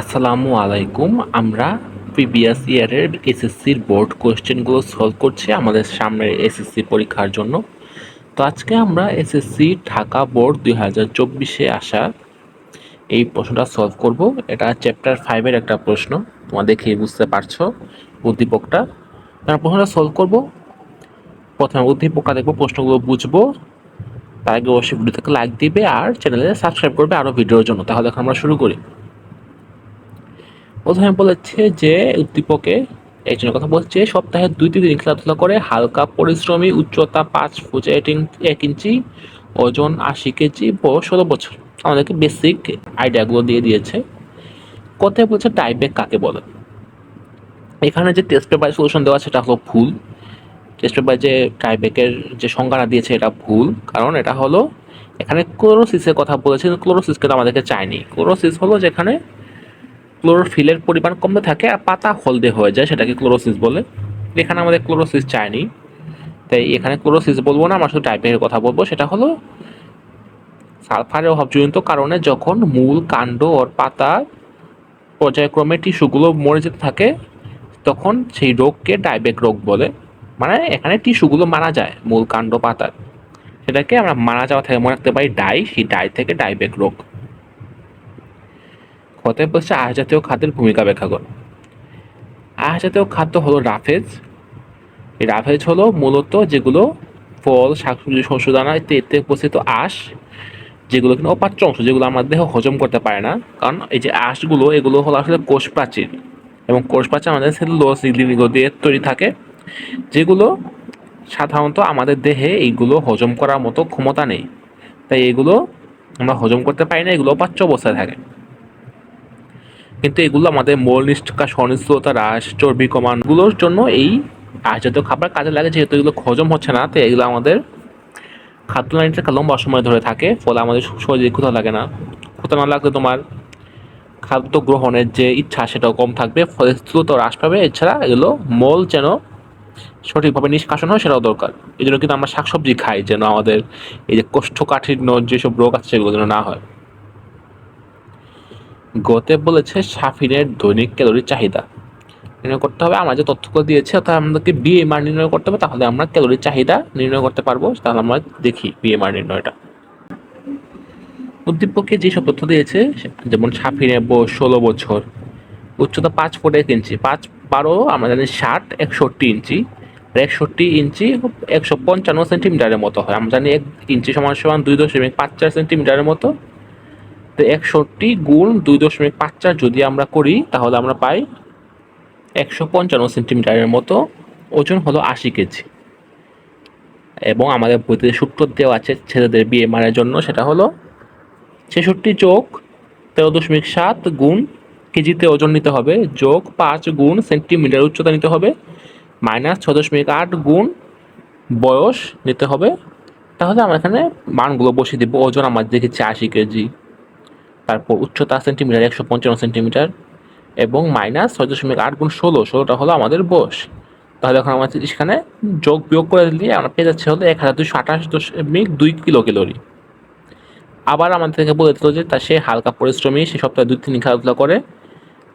আসসালামু আলাইকুম। আমরা প্রিভিয়াস ইয়ারের এসএসসির বোর্ড কোয়েশ্চেনগুলো সলভ করছি আমাদের সামনের এসএসসি পরীক্ষার জন্য। তো আজকে আমরা এসএসসি ঢাকা বোর্ড দুই হাজার চব্বিশে আসা এই প্রশ্নটা সলভ করব। এটা চ্যাপ্টার ফাইভের একটা প্রশ্ন, তোমরা দেখেই বুঝতে পারছ উদ্দীপকটা। আমরা প্রশ্নটা সলভ করব। প্রথমে উদ্দীপকটা দেখব, প্রশ্নগুলো বুঝব। তার আগে অবশ্যই ভিডিও থেকে লাইক দিবে আর চ্যানেলে সাবস্ক্রাইব করবে আরও ভিডিওর জন্য। তাহলে এখন আমরা শুরু করি। প্রথমে বলেছে যে, উদ্দীপকে একজনের কথা বলছে, সপ্তাহে দুই তিন দিন খেলাধুলা করে হালকা পরিশ্রমী, উচ্চতা পাঁচ ফুট এক ইঞ্চ- ওজন আশি কেজি, বয়স ষোলো বছর। আমাদেরকে বেসিক আইডিয়াগুলো দিয়ে দিয়েছে। কথায় বলছে টাইব্যাক কাকে বলে? এখানে যে টেস্ট পেপার সলিউশন দেওয়া সেটা হলো ভুল। টেস্ট পেপার যে টাইব্যাকের যে সংজ্ঞাটা দিয়েছে, এটা ভুল। কারণ এটা হলো, এখানে ক্লোরোসিসের কথা বলেছে, কিন্তু ক্লোরোসিসকে তো আমাদেরকে চায়নি। ক্লোরোসিস হলো যেখানে ক্লোরোফিলের পরিমাণ কমতে থাকে আর পাতা হলদে হয়ে যায়, সেটাকে ক্লোরোসিস বলে। এখানে আমাদের ক্লোরোসিস চায়নি তাই এখানে ক্লোরোসিস বলব না, আমরা শুধু টাইপের কথা বলব। সেটা হলো, সালফারের অভাবজনিত কারণে যখন মূল কাণ্ড ওর পাতা পর্যায়ক্রমে টিস্যুগুলো মরে যেতে থাকে, তখন সেই রোগকে ডাইবেক রোগ বলে। মানে এখানে টিস্যুগুলো মারা যায়, মূল কাণ্ড পাতার। সেটাকে আমরা মারা যাওয়া থেকে মনে রাখতে পারি ডাই, সেই ডাই থেকে ডাইবেক রোগ। হতে বলছে আঁশ জাতীয় খাদ্যের ভূমিকা ব্যাখ্যা করো। আঁশ জাতীয় খাদ্য হলো রাফেজ। রাফেজ হলো মূলত যেগুলো ফল, শাকসবজি, শস্য, দানা এতে উপস্থিত আঁশ, যেগুলো কিন্তু অপাচ্য অংশ, যেগুলো আমাদের দেহ হজম করতে পারে না। কারণ এই যে আঁশগুলো, এগুলো হলো আসলে কোষ প্রাচীর এবং কোষ প্রাচীর আমাদের সেলুলোজ লিগো দিয়ে তৈরি থাকে, যেগুলো সাধারণত আমাদের দেহে এইগুলো হজম করার মতো ক্ষমতা নেই। তাই এগুলো আমরা হজম করতে পারি না, এগুলো অপাচ্য অবস্থায় থাকে। কিন্তু এগুলো আমাদের মল নিষ্কাশ সহনশীলতা হ্রাস চর্বি কমানগুলোর জন্য এই আঁশ জাতীয় খাবার কাজে লাগে, যেহেতু এগুলো হজম হচ্ছে না তো এগুলো আমাদের খাদ্য লাইনটা একটা লম্বা সময় ধরে থাকে, ফলে আমাদের শরীরে ক্ষুধা লাগে না। ক্ষুধা না লাগলে তোমার খাদ্য গ্রহণের যে ইচ্ছা, সেটাও কম থাকবে, ফলে স্থূলতা হ্রাস পাবে। এছাড়া এগুলো মল যেন সঠিকভাবে নিষ্কাশন হয়, সেটাও দরকার। এই জন্য কিন্তু আমরা শাকসবজি খাই, যেন আমাদের এই যে কোষ্ঠকাঠিন্য যেসব রোগ আছে, সেগুলো যেন না হয়। গতে বলেছে সাফিনের দৈনিক ক্যালোরি চাহিদা। নির্ণয় করতে হবে, আমরা যে তথ্যগুলো দিয়েছে, অর্থাৎ আমাদেরকে বিএমআর নির্ণয় করতে হবে, তাহলে আমরা ক্যালোরির চাহিদা নির্ণয় করতে পারব, তাহলে আমরা দেখি বিএমআর নির্ণয়টা। উদ্দীপকে যেসব তথ্য দিয়েছে, যেমন সাফিনের বয়স ষোলো বছর, উচ্চতা পাঁচ ফুট এক ইঞ্চি, পাঁচ বারো, আমরা জানি ষাট, একষট্টি ইঞ্চি একষট্টি ইঞ্চি একশো পঞ্চান্ন সেন্টিমিটারের মতো হয়, আমরা জানি এক ইঞ্চি সমান সমান দুই দশমিক পাঁচ চার সেন্টিমিটারের মতো। তো একষট্টি গুণ দুই দশমিক পাঁচ চার যদি আমরা করি, তাহলে আমরা পাই একশো পঞ্চান্ন সেন্টিমিটারের মতো ওজন হলো আশি কেজি। এবং আমাদের বইতে সূত্র দেওয়া আছে ছেলেদের বিয়ে মারার জন্য, সেটা হলো ছেষট্টি যোগ তেরো দশমিক সাত গুণ কেজিতে ওজন নিতে হবে, যোগ পাঁচ গুণ সেন্টিমিটার উচ্চতা নিতে হবে, মাইনাস ছ দশমিক আট গুণ বয়স নিতে হবে। তাহলে আমরা এখানে মানগুলো বসিয়ে দেবো, ওজন আমার দেখেছি আশি কেজি। তারপর উচ্চতা সেন্টিমিটার একশো পঞ্চান্ন সেন্টিমিটার এবং মাইনাস ছয় দশমিক আট গুণ ষোলো, ষোলোটা হলো আমাদের বয়স। তাহলে এখন আমাদের সেখানে যোগ বিয়োগ করে দিলে আমরা পেয়ে যাচ্ছি হলো এক হাজার দুশো আঠাশ দশমিক দুই কিলো ক্যালোরি আবার আমাদের থেকে বলে দিল যে তা সে হালকা পরিশ্রমী, সে সপ্তাহে দুই তিন খেলাধুলা করে।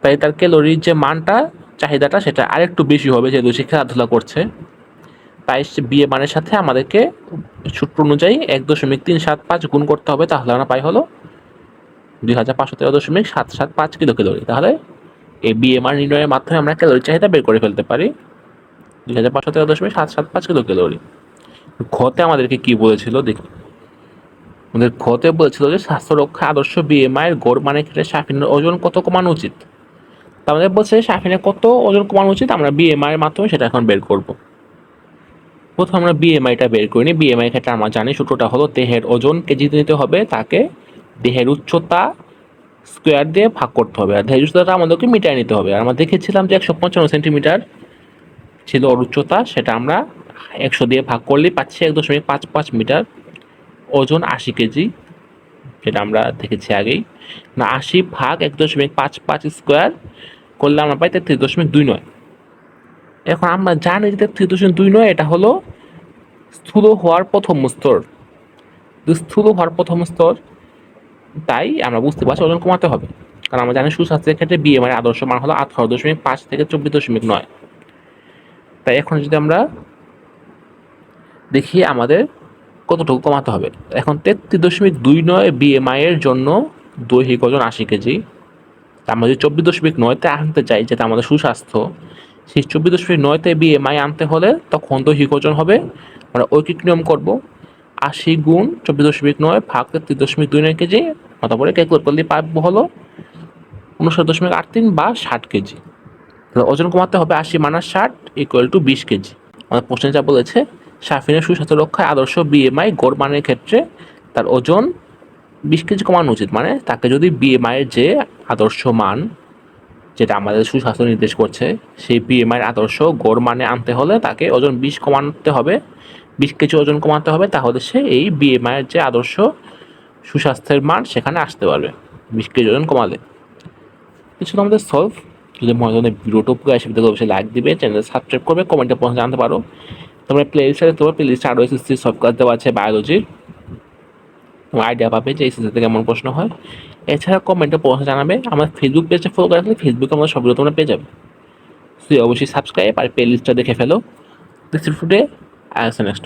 তাই তার ক্যালোরির যে মানটা, চাহিদাটা সেটা আরেকটু বেশি হবে যেহেতু সে খেলাধুলা করছে। তাই সে বিয়ে মানের সাথে আমাদেরকে সূত্র অনুযায়ী এক দশমিক তিন সাত পাঁচ গুণ করতে হবে, তাহলে আমরা পাই হলো দুই হাজার পাঁচশো তেরো দশমিক সাত সাত পাঁচ কিলো ক্যালোরি তাহলে এই বিএমআর নির্ণয়ের মাধ্যমে আমরা ক্যালোরি চাহিদা বের করে ফেলতে পারি। দুই হাজার পাঁচশো তেরো দশমিক সাত সাত পাঁচ কিলো ক্যালোরি ঘতে আমাদেরকে কি বলেছিল? দেখি। আমাদের ঘতে বলেছিল যে স্বাস্থ্য রক্ষা আদর্শ বিএমআই এর গড় মানে ক্ষেত্রে সাফিনের ওজন কত কমানো উচিত। আমাদের বলছে সাফিনের কত ওজন কমানো উচিত? আমরা বিএমআই এর মাধ্যমে সেটা এখন বের করব। প্রথম আমরা বিএমআইটা বের করি নি বিএমআই ক্ষেত্রে আমরা জানি সূত্রটা হলো দেহের ওজন কেজিতে নিতে হবে, তাকে দেহের উচ্চতা স্কোয়ার দিয়ে ভাগ করতে হবে। আর দেহের উচ্চতাটা আমাদেরকে মিটার নিতে হবে। আর আমরা দেখেছিলাম যে একশো পঞ্চান্ন সেন্টিমিটার ছিল ওর উচ্চতা, সেটা আমরা একশো দিয়ে ভাগ করলেই পাচ্ছি এক দশমিক পাঁচ পাঁচ মিটার ওজন আশি কেজি, যেটা আমরা দেখেছি আগেই। না, আশি ভাগ এক দশমিক পাঁচ পাঁচ স্কোয়ার করলে আমরা পাই তেত্রিশ দশমিক দুই নয়। এখন আমরা জানি যে তেত্রিশ দশমিক দুই নয়, এটা হলো স্থূল হওয়ার প্রথম স্তর। স্থূল হওয়ার প্রথম স্তর তাই আমরা বুঝতে পারছি ওজন কমাতে হবে। কারণ আমরা জানি সুস্বাস্থ্যের ক্ষেত্রে বিএমআই আদর্শ মান হলো আঠারো দশমিক পাঁচ থেকে চব্বিশ দশমিক নয়। তাই এখন যদি আমরা দেখি আমাদের কতটুকু কমাতে হবে, এখন তেত্রিশ দশমিক দুই নয় বিএমআই এর জন্য দৈহিক ওজন আশি কেজি। আমরা যদি চব্বিশ দশমিক নয়তে আনতে চাই, যেটা আমাদের সুস্বাস্থ্য, সেই চব্বিশ দশমিক নয়তে বিএমআই আনতে হলে তখন দৈহিক ওজন হবে, আমরা ঐকিক নিয়ম করব আশি গুণ চব্বিশ দশমিক নয় ভাগ তেত্রিশ দশমিক দুই নয় কেজি তারপরে ক্যালকুলেট করলে পাবো হলো উনষাট দশমিক আট তিন বা ষাট কেজি। তাহলে ওজন কমাতে হবে আশি মাইনাস ষাট ইকুয়াল টু বিশ কেজি। আমাদের প্রশ্নে যা বলেছে, সাফিনের সুস্বাস্থ্য রক্ষায় আদর্শ বিএমআই গড় মানের ক্ষেত্রে তার ওজন বিশ কেজি কমানো উচিত। মানে তাকে যদি বিএমআইয়ের যে আদর্শ মান, যেটা আমাদের সুস্বাস্থ্য নির্দেশ করছে, সেই বিএমআইয়ের আদর্শ গড় মানে আনতে হলে তাকে ওজন বিশ কমাতে হবে, বিশ কেজি ওজন কমাতে হবে, তাহলে সে এই বিএমআইয়ের যে আদর্শ সুস্বাস্থ্যের মান সেখানে আসতে পারবে। কেজি ওজন কমালে। কিছু আমাদের সলভ যদি মনে ভিডিওটা উপকার আসে ভিডিওটা অবশ্যই লাইক দিবে চ্যানেল সাবস্ক্রাইব করবে কমেন্টে পৌঁছে জানতে পারো। তোমরা প্লে লিস্টে তোমার প্লে লিস্টে আরও এসএসসি সলভ কাজ দেওয়া আছে বায়োলজির আইডিয়া পাবে যে এসএসসি থেকে কেমন প্রশ্ন হয়। এছাড়া কমেন্টে প্রশ্ন জানাবে। আমার ফেসবুক পেজে ফলো করে রাখলে ফেসবুকে আমাদের সবগুলো তোমরা পেয়ে যাবে। সো অবশ্যই সাবস্ক্রাইব আর প্লে লিস্টটা দেখে ফেলো। This today I next